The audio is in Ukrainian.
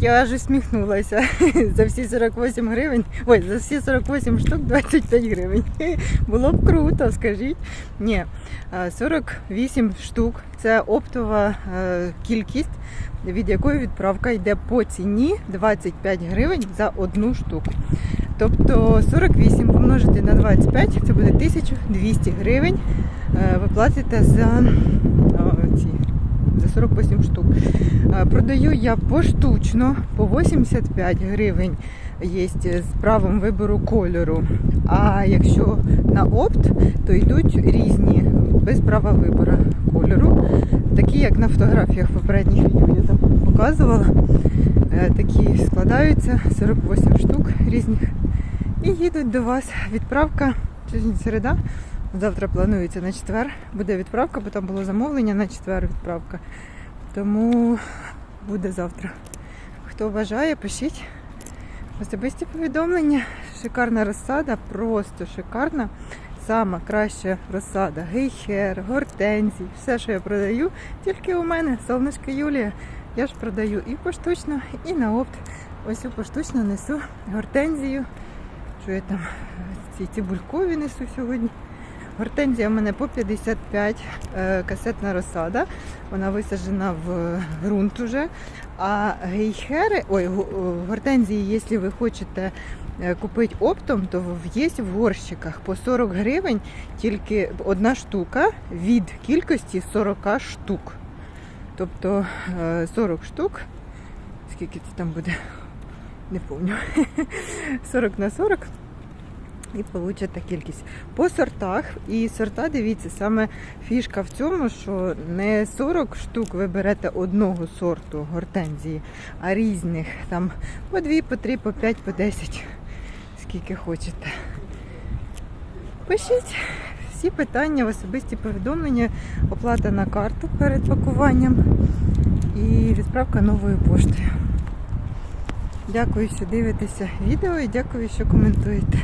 Я аж усміхнулася. За всі 48 гривень. Ой, за всі 48 штук 25 гривень. Було б круто, скажіть. Ні, е, 48 штук це оптова е, кількість, від якої відправка йде по ціні 25 гривень за одну штуку. Тобто 48 помножити на 25 це буде 1200 гривень. Е, Ви платите за е, ці 48 штук. Е, Продаю я поштучно по 85 гривень є з правом вибору кольору. А якщо на опт, то йдуть різні без права вибору кольору. Такі, як на фотографіях попередніх відео я там показувала. Е, Такі складаються 48 штук різних. І їдуть до вас. Відправка середа. Завтра планується на четвер. Буде відправка, бо там було замовлення на четвер відправка. Тому буде завтра. Хто бажає, пишіть. Особисті повідомлення. Шикарна розсада, просто шикарна. Сама краща розсада. Гейхер, гортензій, все, що я продаю, тільки у мене, сонечко Юлія. Я ж продаю і поштучно, і на опт. Ось у поштучно несу гортензію. Що я там ці цибулькові несу сьогодні. Гортензія в мене по 55, е, касетна розсада. Вона висаджена в ґрунт уже. А гейхери, ой, е, гортензії, якщо ви хочете е, купити оптом, то є в горщиках по 40 гривень тільки одна штука від кількості 40 штук. Тобто е, 40 штук. Скільки це там буде? Не пам'ятаю. 40 на 40 і получите кількість. По сортах. І сорта, дивіться, саме фішка в цьому, що не 40 штук ви берете одного сорту гортензії, а різних. Там по 2, по 3, по 5, по 10, скільки хочете. Пишіть всі питання в особисті повідомлення, оплата на карту перед пакуванням і відправка новою поштою. Дякую, що дивитеся відео і дякую, що коментуєте.